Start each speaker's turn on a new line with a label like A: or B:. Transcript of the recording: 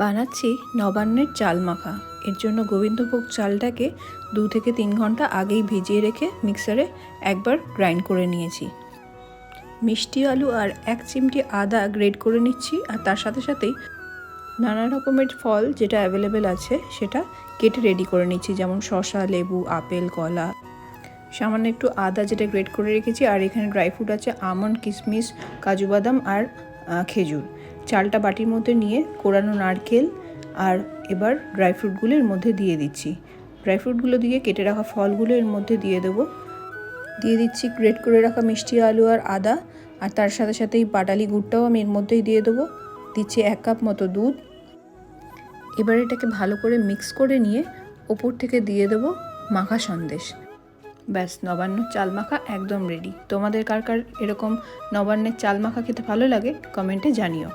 A: বানাচ্ছি নবান্নের চাল মাখা। এর জন্য গোবিন্দভোগ চালটাকে দু থেকে তিন ঘণ্টা আগেই ভিজিয়ে রেখে মিক্সারে একবার গ্রাইন্ড করে নিয়েছি। মিষ্টি আলু আর এক চিমটি আদা গ্রেড করে নিচ্ছি আর তার সাথে সাথেই নানা রকমের ফল যেটা অ্যাভেলেবেল আছে সেটা কেটে রেডি করে নিচ্ছি, যেমন শসা, লেবু, আপেল, কলা। সামান্য একটু আদা যেটা গ্রেড করে রেখেছি আর এখানে ড্রাই ফ্রুট আছে, আমন্ড কিশমিশ কাজু বাদাম আর খেজুর। চালটা বাটির মধ্যে নিয়ে কোরানো নারকেল আর এবার ড্রাই ফ্রুটগুলো এর মধ্যে দিয়ে দিচ্ছি। ড্রাই ফ্রুটগুলো দিয়ে কেটে রাখা ফলগুলো এর মধ্যে দিয়ে দেবো। দিয়ে দিচ্ছি গ্রেট করে রাখা মিষ্টি আলু আর আদা আর তার সাথে সাথে এই পাটালি গুড়টাও আমি এর মধ্যেই দিয়ে দেবো। দিচ্ছি এক কাপ মতো দুধ। এবার এটাকে ভালো করে মিক্স করে নিয়ে ওপর থেকে দিয়ে দেবো মাখা সন্দেশ। ব্যাস, নবান্ন চাল মাখা একদম রেডি তোমাদের কার কার এরকম নবান্নের চাল মাখা খেতে ভালো লাগে, কমেন্টে জানিও।